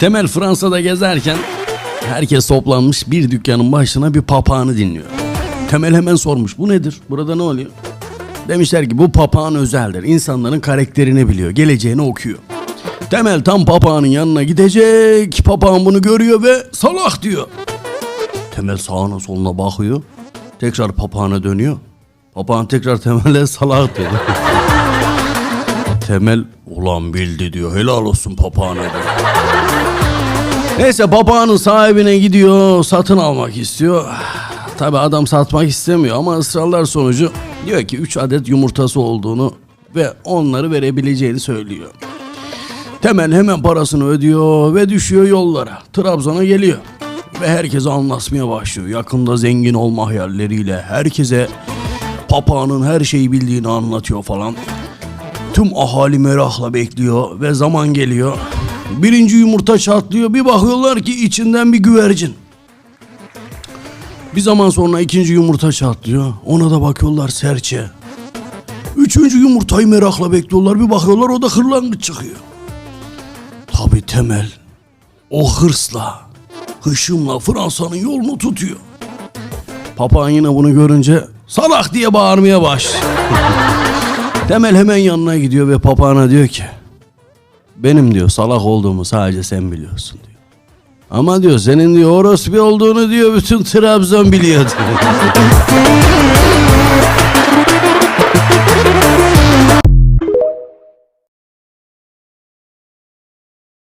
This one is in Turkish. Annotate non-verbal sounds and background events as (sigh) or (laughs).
Temel Fransa'da gezerken herkes toplanmış bir dükkanın başına bir papağanı dinliyor. Temel hemen sormuş bu nedir? Burada ne oluyor? Demişler ki bu papağan özeldir. İnsanların karakterini biliyor. Geleceğini okuyor. Temel tam papağanın yanına gidecek. Papağan bunu görüyor ve salak diyor. Temel sağına soluna bakıyor. Tekrar papağana dönüyor. Papağan tekrar Temel'e salak diyor. (laughs) Temel ulan bildi diyor. Helal olsun papağana diyor. Neyse papağanın sahibine gidiyor. Satın almak istiyor. Tabi adam satmak istemiyor ama ısrarlar sonucu diyor ki 3 adet yumurtası olduğunu ve onları verebileceğini söylüyor. Temel hemen parasını ödüyor ve düşüyor yollara. Trabzon'a geliyor. Ve herkese anlatmaya başlıyor. Yakında zengin olma hayalleriyle herkese papağanın her şeyi bildiğini anlatıyor falan. Tüm ahali merakla bekliyor ve zaman geliyor. Birinci yumurta çatlıyor. Bir bakıyorlar ki içinden bir güvercin. Bir zaman sonra ikinci yumurta çatlıyor. Ona da bakıyorlar serçe. Üçüncü yumurtayı merakla bekliyorlar. Bir bakıyorlar o da hırlangıç çıkıyor. Tabi Temel o hırsla, hışımla Fransa'nın yolunu tutuyor. Papağan yine bunu görünce salak diye bağırmaya başlıyor. (laughs) Temel hemen yanına gidiyor ve papağana diyor ki benim diyor salak olduğumu sadece sen biliyorsun diyor. Ama diyor senin diyor orospu olduğunu diyor bütün Trabzon biliyor diyor. (laughs)